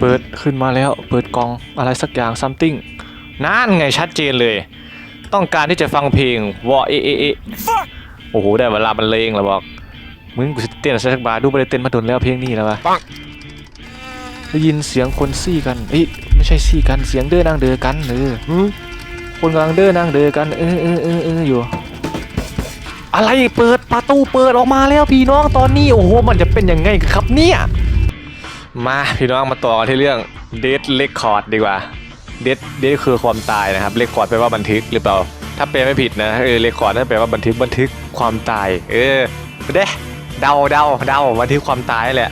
เปิดขึ้นมาแล้วเปิดกล่องอะไรสักอย่าง something นั่นไงชัดเจนเลย ต้องการที่จะฟังเพลงวอเอเอเอโอ้โหได้เวลาบรรเลงแล้วบอกมึงกูจะเต้นอะไรสักบาทดูไปเลยเต้นมาโดนแล้วเพลงนี้แล้ววะได้ยินเสียงคนซี่กันเอ้ยไม่ใช่ซี่กันเสียงเด้อนางเด้อกันเออหึคนกำลังเด้อนางเด้อกันเออเออเออเอออยู่อะไรเปิดประตูเปิดออกมาแล้วพี่น้องตอนนี้โอ้โหมันจะเป็นยังไงครับเนี่ย มาพี่น้องมาต่อกันที่เรื่อง Dead Record ดีกว่า Dead Dead คือความตายนะครับ Record แปลว่าบันทึกหรือเปล่า ถ้าแปลไม่ผิดนะเออ Record นั่นแปลว่าบันทึกบันทึกความตาย เออเด้เดาเดาเดาบันทึกความตายแหละ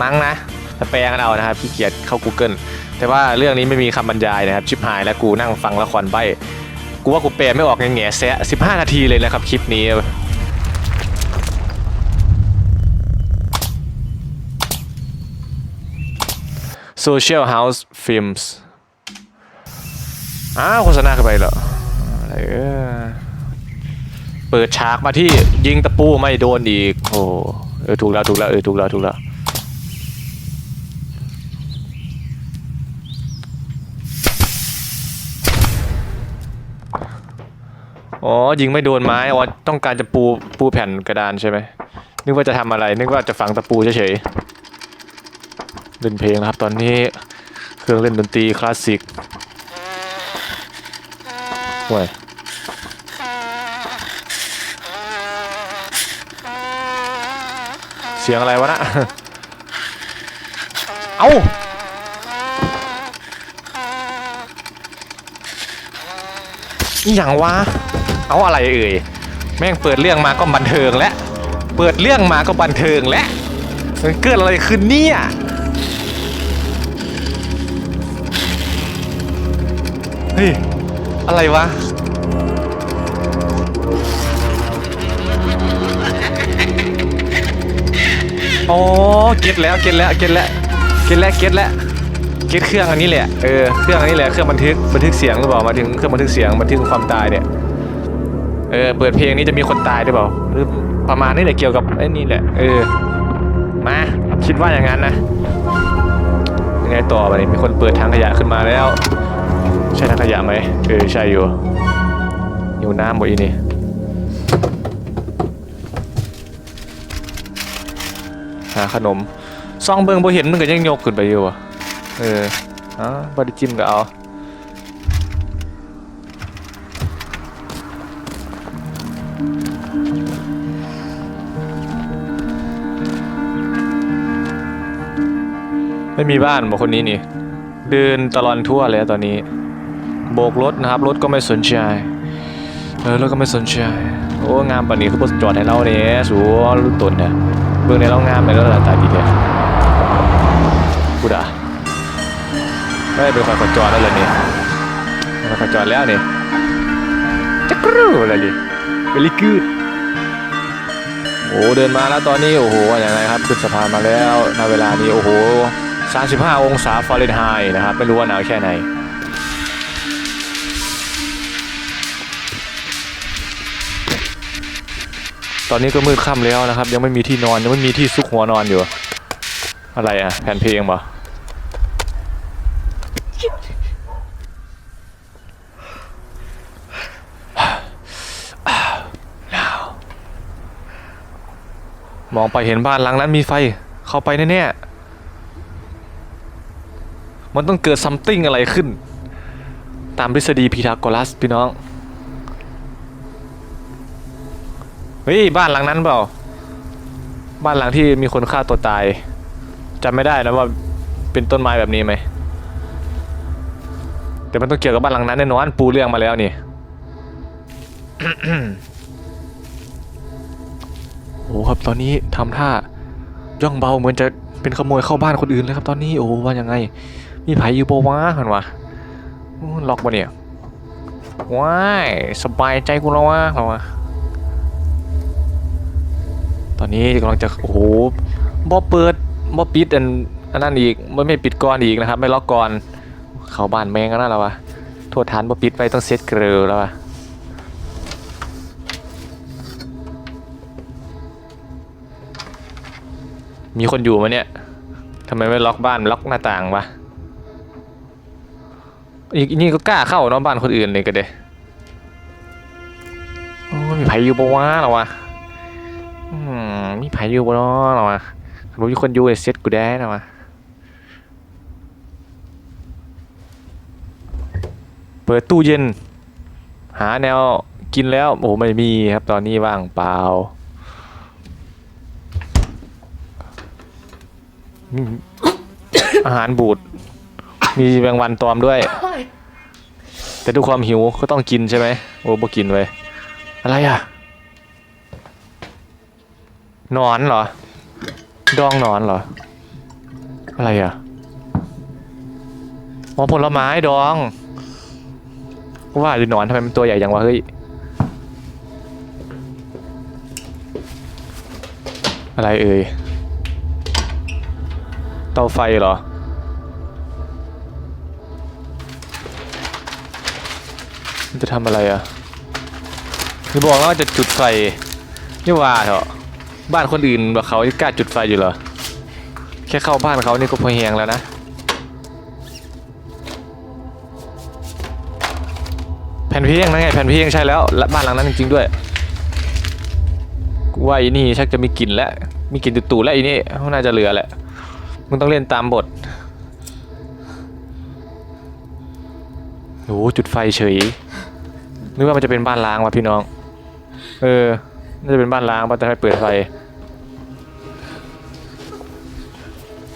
มั้งนะถ้าแปลกันเอานะครับพี่เกียรเข้า Google แต่ว่าเรื่องนี้ไม่มีคำบรรยายนะครับชิบหายแล้วกูนั่งฟังละครใบกูว่ากูแปลไม่ออกแง่แซะ15นาทีเลยนะครับคลิปนี้ Social House Films อ้าวโฆษณาเข้าไปเหรออะไรเออเปิดฉากมาที่ยิงตะปูไม่โดนอีก โอ้เออถูกแล้วถูกแล้วเออถูกแล้วถูกแล้วอ๋อยิงไม่โดนไม้อ๋อต้องการจะปูปูแผ่นกระดานใช่ไหมนึกว่าจะทำอะไร นึกว่าจะฝังตะปูเฉยๆ เล่นเพลงนะครับ ตอนนี้เครื่องเล่นดนตรีคลาสสิกห่วยเสียงอะไรวะนะ เอาอย่างวะ เอาอะไรเอ่ย แม่งเปิดเรื่องมาก็บันเทิงแล้วเปิดเรื่องมาก็บันเทิงแล้วมันเกิดอะไรขึ้นเนี่ย เฮ้ย อะไรวะ อ๋อ เก็ตแล้วเก็ตแล้วเก็ตแล้วเก็ตแล้วเก็ตแล้วเก็ตเครื่องอันนี้แหละ เออ เครื่องอันนี้แหละ เครื่องบันทึก บันทึกเสียงหรือเปล่า มาถึงเครื่องบันทึกเสียง บันทึกความตายเนี่ย เออ เปิดเพลงนี้จะมีคนตายหรือเปล่า หรือประมาณนี้แหละเกี่ยวกับไอ้นี่แหละ เออ มา คิดว่าอย่างนั้นนะยังไงต่อไปนี่มีคนเปิดทางขยะขึ้นมาแล้ว ใช่ทางขยะไหมเออใช่อยู่อยู่น้ำบ่อีนี่หาขนมซองเบิงบ่เห็นมันก็ยังยกขึ้นไปอยู่อะเอออ๋อบไดิจิมก็เอาไม่มีบ้านบอกคนนี้นี่ เดินตลอดทั่วเลยตอนนี้ โบกรถนะครับ รถก็ไม่สนใจเออรถก็ไม่สนใจโอ้งามป่านนี้คือบ่จอดให้เราเนี่ยสูรุ่นต้นเนี่ยเบื้องในเรางามไปแล้วล่ะตาดีแท้กูด่าไม่ได้เป็นคนขอจอดแล้วเลยนี่เป็นคนขอจอดแล้วนี่จักรูอะไรดิ very good โอ้เดินมาแล้วตอนนี้โอ้โหอย่างไรครับขึ้นสะพานมาแล้วณเวลานี้โอ้โห 35 องศาฟาเรนไฮต์นะครับ ไม่รู้ว่าหนาวแค่ไหนตอนนี้ก็มืดค่ำแล้วนะครับ ยังไม่มีที่นอนยังไม่มีที่ซุกหัวนอนอยู่ อะไรอะ แผ่นเพลงปะมองไปเห็นบ้านหลังนั้นมีไฟเข้าไปแน่ๆ มันต้องเกิดซัมติงอะไรขึ้น ตามทฤษฎีพีทาโกรัสพี่น้อง เฮ้ย บ้านหลังนั้นเปล่า บ้านหลังที่มีคนฆ่าตัวตายจำไม่ได้นะว่าเป็นต้นไม้แบบนี้ไหม แต่มันต้องเกี่ยวกับบ้านหลังนั้นแน่นอนปูเรื่องมาแล้วนี่โอ้ครับตอนนี้ทำท่าย่องเบาเหมือนจะเป็นขโมยเข้าบ้านคนอื่นเลยครับตอนนี้โอ้ว่ายังไง มีไผอยู่โปวะหันวะล็อกปะเนี่ยว้ายสบายใจกูแล้ววะเหรอวะตอนนี้กำลังจะโอ้โหบ่เปิดบ่ปิดอันอันนั้นอีกไม่ไม่ปิดก่อนอีกนะครับ ไม่ล็อกก่อนเข้าบ้านแมงกันนั่นแล้ววะโทษฐานบ่ปิดไปต้องเซตเกลือแล้ววะมีคนอยู่ไหมเนี่ยทำไมไม่ล็อกบ้านล็อกหน้าต่างวะ อีกนี่ก็กล้าเข้าเนาะบ้านคนอื่นเลยก็เด้โอ้มีไผอยู่ปะวะเหรอวะอืมมีไผอยู่ปะเนาะเหรอวะสมมติมีคนอยู่เซ็ตกูได้นะวะเปิดตู้เย็น หาแนวกินแล้วโอ้โหไม่มีครับตอนนี้ว่างเปล่าอาหารบูด มีแมงวันตอมด้วย แต่ด้วยความหิวก็ต้องกินใช่ไหมโอ้บ่กินไว้ยอะไรอะนอนเหรอ ดองนอนเหรอ อะไรอะอ๋อผลไม้ดองว่าหรือนอนทำไมมันตัวใหญ่จังวะเฮ้ยอะไรเอ่ยเตาไฟเหรอ มันจะทำอะไรอะคือบอกว่าจะจุดไฟนี่ว่าเถอะบ้านคนอื่นแบบเขากล้าจุดไฟอยู่เหรอ แค่เข้าบ้านเขานี่ก็พอแหงแล้วนะ แผ่นเพียงนั่นไงแผ่นเพียงใช่แล้วและบ้านหลังนั้นจริงๆด้วยว่าอีนี่ชักจะมีกลิ่นแล้วมีกลิ่นตุ่ๆแล้วอีนี่เขาน่าจะเหลือแหละมึงต้องเล่นตามบทโอ้จุดไฟเฉย นึกว่ามันจะเป็นบ้านล้างว่ะพี่น้อง เออ น่าจะเป็นบ้านล้างป่ะแต่ให้เปิดไฟ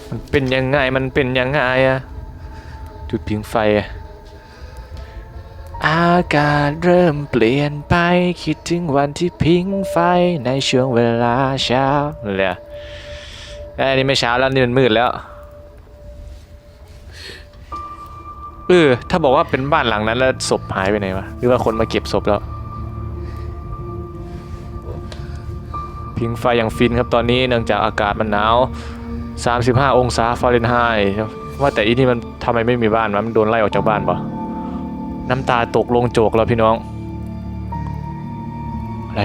มันเป็นยังไง มันเป็นยังไงอะจุดพิงไฟอะอากาศเริ่มเปลี่ยนไป คิดถึงวันที่พิงไฟในช่วงเวลาเช้านั่นแหละเอ้ยอันนี้ไม่เช้าแล้วนี่มันมืดแล้ว เออ ถ้าบอกว่าเป็นบ้านหลังนั้นแล้วศพหายไปไหนวะ หรือว่าคนมาเก็บศพแล้ว พิงไฟอย่างฟินครับตอนนี้เนื่องจากอากาศมันหนาว 35 องศาฟาเรนไฮต์ว่าแต่อีนี่มันทำไมไม่มีบ้านวะมันโดนไล่ออกจากบ้านปะน้ำตาตกลงโจกแล้วพี่น้อง อะไร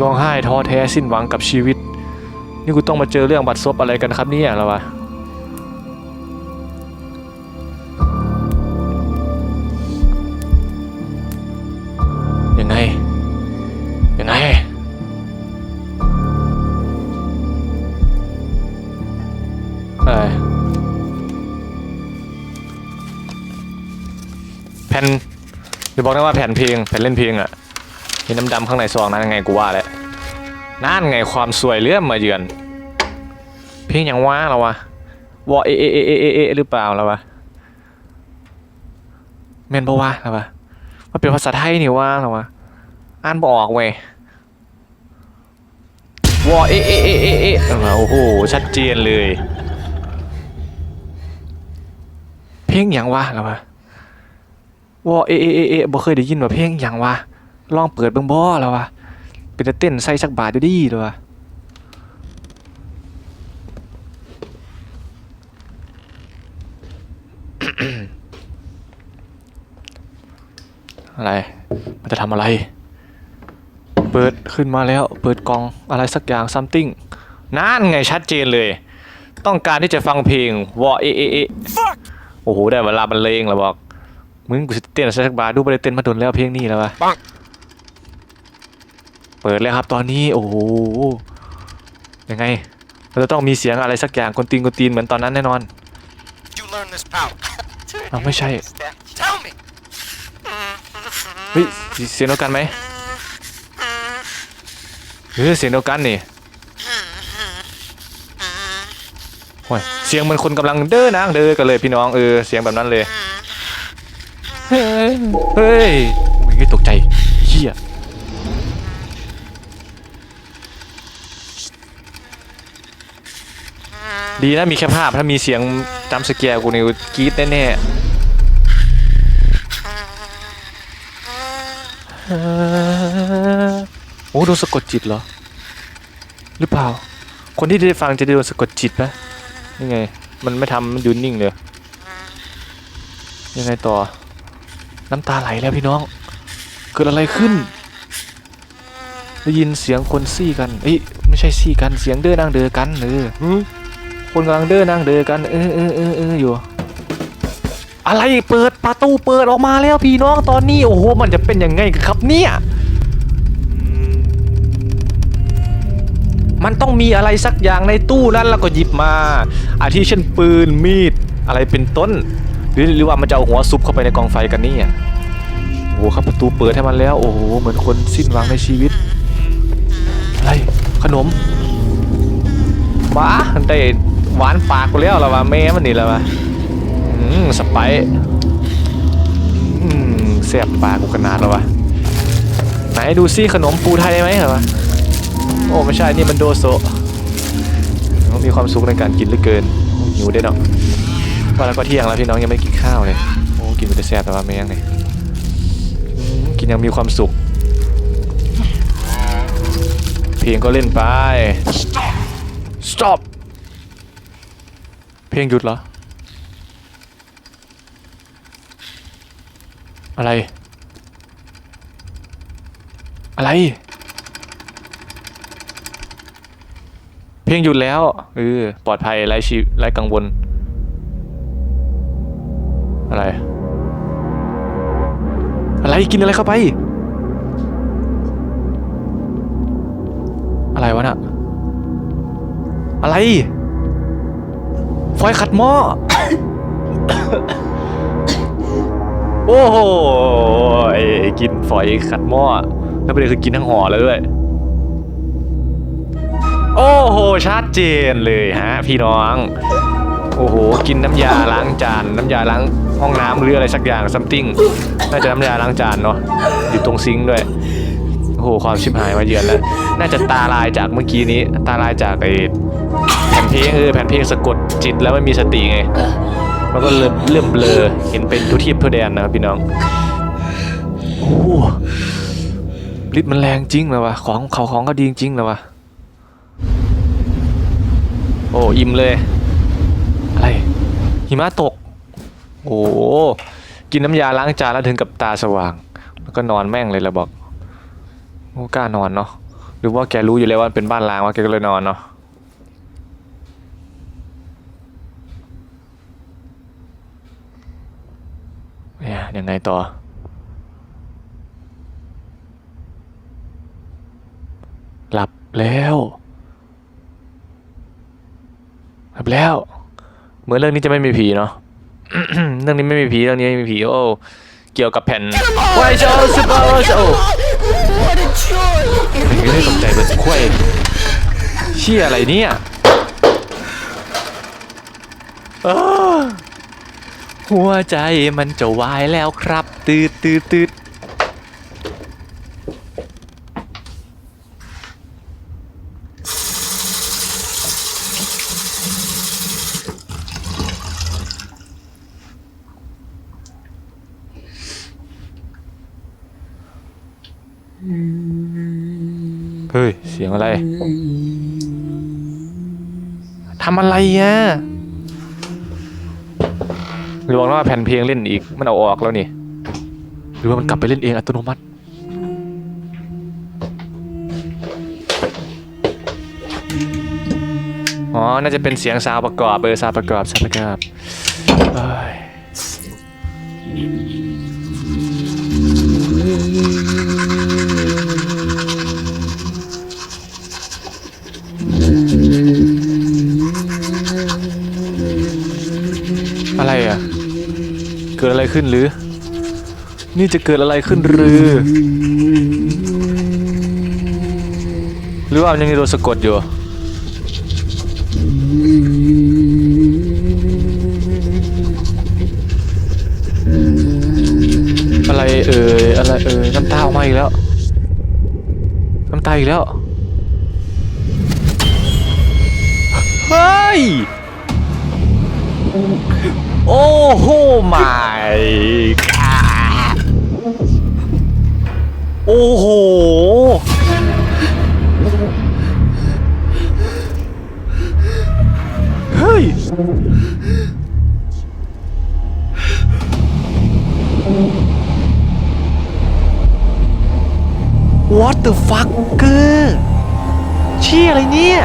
ร้องไห้ท้อแท้สิ้นหวังกับชีวิต นี่กูต้องมาเจอเรื่องบัดซบอะไรกันครับเนี่ยแล้ววะ จะบอกนะว่าแผ่นเพลงแผ่นเล่นเพลงอะเห็นน้ำดำข้างในซองนั้นยังไงกูว่าแหละนั่นไงความสวยเลื่อมมาเยือน เพลงอย่างว่าเราวะวอเอเอเอเอเอเอหรือเปล่าเราวะเมนบวะเราวะมันเป็นภาษาไทยนี่ว่าเราวะอ่านบออกเว้ยวอเอเอเอเอเอเอโอ้โหชัดเจนเลย เพลงอย่างวะเราวะ วอเอเอเอเอบ่เคยได้ยินว่าเพลงอย่างวะลองเปิดเบิ่งบ่แล้ววะเป็นจะเต้นใส่สักบาทดูดิดูวะอะไร มันจะทำอะไร เปิดขึ้นมาแล้ว เปิดกล่องอะไรสักอย่าง something นั่นไงชัดเจนเลย ต้องการที่จะฟังเพลงวอเอเอเอโอ้โห ได้เวลาบรรเลงแล้วบอก มึงกูจะเต้นใส่สักบาทดูไปเลยเต้นมาโดนแล้วเพลงนี้แล้ววะเปิดแล้วครับตอนนี้โอ้โหยังไงเราจะต้องมีเสียงอะไรสักอย่างคนตีนคนตีนเหมือนตอนนั้นแน่นอน You learn this power. อ้าวไม่ใช่ Tell me. เฮ้ยเสียงเดียวกันไหมเฮ้ยเสียงเดียวกันนี่โอ้ยเสียงเหมือนคนกำลังเด้อนางเด้อกันเลยพี่น้องเออเสียงแบบนั้นเลย เฮ้ย เฮ้ยโอ้ยตกใจเหี้ยดีนะมีแค่ภาพถ้ามีเสียงจำสเกียร์กูนี่กรี๊ดแน่ๆเอ่อโอ้โดนสะกดจิตเหรอ หรือเปล่า คนที่ได้ฟังจะได้โดนสะกดจิตไหมยังไง มันไม่ทำมันอยืนนิ่งเลย ยังไงต่อ น้ำตาไหลแล้วพี่น้อง เกิดอะไรขึ้น ได้ยินเสียงคนซี่กัน เอ้ยไม่ใช่ซี่กัน เสียงเด้อนางเดือกันเออคนกำลังเด้อนางเดือกัน เออเออเออเอออยู่ อะไรเปิดประตูเปิดออกมาแล้วพี่น้องตอนนี้โอ้โหมันจะเป็นยังไงกันครับเนี่ยมันต้องมีอะไรสักอย่างในตู้นั้นแล้วก็หยิบมา อาทิเช่นปืนมีดอะไรเป็นต้น หรือหรือว่ามันจะเอาหัวซุปเข้าไปในกองไฟกันนี่ยโอ้โหครับประตูเปิดให้มันแล้ว โอ้โหเหมือนคนสิ้นหวังในชีวิตอะไรขนมว้าได้หวานปากกูแล้วละวะแม่มันนี่ละวะอืมสไปอืมแสบปากกูขนาดล้วะไหนดูซิขนมปูไทยไหมเหรอวะโอ้ไม่ใช่นี่มันโดโซต้องมีความสุขในการกินเหลือเกินหิวได้เนาะ ว่าแล้วก็เที่ยงแล้วพี่น้องยังไม่ได้กินข้าวเลย โอ้กินไปแต่แซ่บแต่ว่าไม่ยังไงอืมกินยังมีความสุข เพลงก็เล่นไป stop เพลงหยุดเหรอ อะไร อะไร เพลงหยุดแล้วเออปลอดภัยไร้ชีไร้กังวล อะไร อะไรกินอะไรเข้าไป อะไรวะน่ะ อะไรฟอยขัดหม้อ โอ้โหกินฝอยขัดหม้อ แล้วประเด็นคือกินทั้งห่อเลยด้วย โอ้โหชัดเจนเลยฮะ พี่น้อง โอ้โห กินน้ำยาล้างจาน น้ำยาล้างห้องน้ำหรืออะไรสักอย่าง something น่าจะน้ำยาล้างจานเนาะอยู่ตรงซิงค์ด้วยโอ้โหความชิบหายมาเยือนแล้ว น่าจะตาลายจากเมื่อกี้นี้ ตาลายจากไอ้แผ่นเพลงเออแผ่นเพลงสะกดจิตแล้วไม่มีสติไงมันก็เริ่มเริ่มเบลอเห็นเป็นทุทีบทุแดนนะครับพี่น้องโอ้โหฤทธิ์มันแรงจริงเลยวะของเขาของก็ดีจริงเลยวะโอ้อิ่มเลย อะไรหิมะตก โอ้กินน้ำยาล้างจานแล้วถึงกับตาสว่าง แล้วก็นอนแม่งเลยละบอกโอ้กล้านอนเนาะหรือว่าแกรู้อยู่แล้วว่าเป็นบ้านล้างว่าแกก็เลยนอนเนาะเนี่ยยังไงต่อหลับแล้วหลับแล้ว เหมือนเรื่องนี้จะไม่มีผีเนาะเรื่องนี้ไม่มีผีเรื่องนี้ไม่มีผีโอ้เกี่ยวกับแผ่นไวโชว์ซูเปอร์โชว์ What a joy! ไม่ได้ตกใจเบิร์ดควยเชี่ยอะไรเนี่ยอ้าหัวใจมันจะวายแล้วครับตืดตืดตืด ฮ้ย เสียงอะไรทำอะไรอะหรือว่าแผ่นเพลงเล่นอีก มันเอาออกแล้วนี่ หรือว่ามันกลับไปเล่นเองอัตโนมัติ อ๋อ น่าจะเป็นเสียงซาวประกอบเออซาวประกอบซาวประกอบ ขึ้นหรือ นี่จะเกิดอะไรขึ้นหรือ หรือว่ามันยังโดนสะกดอยู่ อะไรเอ่ยอะไรเอ่ยน้ำตาออกมาอีกแล้ว น้ำตาอีกแล้วเฮ้ย โอ้โหไม่โอ้โห เฮ้ย What the fuck เกอร์เชี่ยอะไรเนี่ย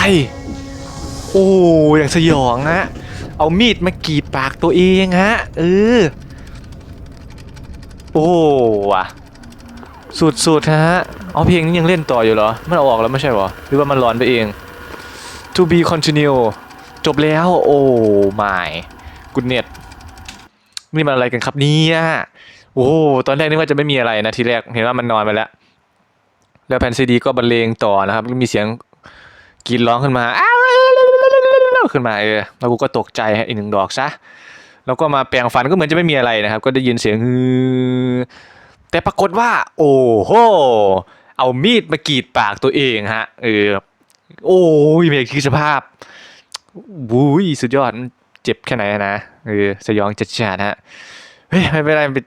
าย โอ้อย่างสยองฮะ เอามีดมากรีดปากตัวเองฮะ เออ โอ้ว่ะสุดๆฮะ เอาเพลงนี้ยังเล่นต่ออยู่เหรอ มันเอาออกแล้วไม่ใช่หรอ หรือว่ามันร้อนไปเอง to be continue จบแล้ว โอ้ my goodness นี่มันอะไรกันครับเนี่ยโอ้ตอนแรกนึกว่าจะไม่มีอะไรนะทีแรกเห็นว่ามันนอนไปแล้ว แล้วแผ่นซีดีก็บรรเลงต่อนะครับ มีเสียง กรีดร้องขึ้นมาอ้าวขึ้นมาเออแล้วกูก็ตกใจฮะอีกหนึ่งดอกซะแล้วก็มาแปลงฟันก็เหมือนจะไม่มีอะไรนะครับ ก็ได้ยินเสียงฮือแต่ปรากฏว่า โอ้โหเอามีดมากรีดปากตัวเองฮะเออโอ้ยเมคิดสภาพวุ้ยสุดยอดเจ็บแค่ไหนอะนะเออสยองจัดจัดฮะเฮ้ยไม่เป็นไรไป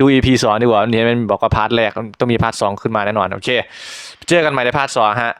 ดู EP สองดีกว่าวันนี้มันบอกว่าพาร์ทแรกต้องมีพาร์ทสองขึ้นมาแน่นอน โอเค เจอกันใหม่ในพาร์ทสองฮะ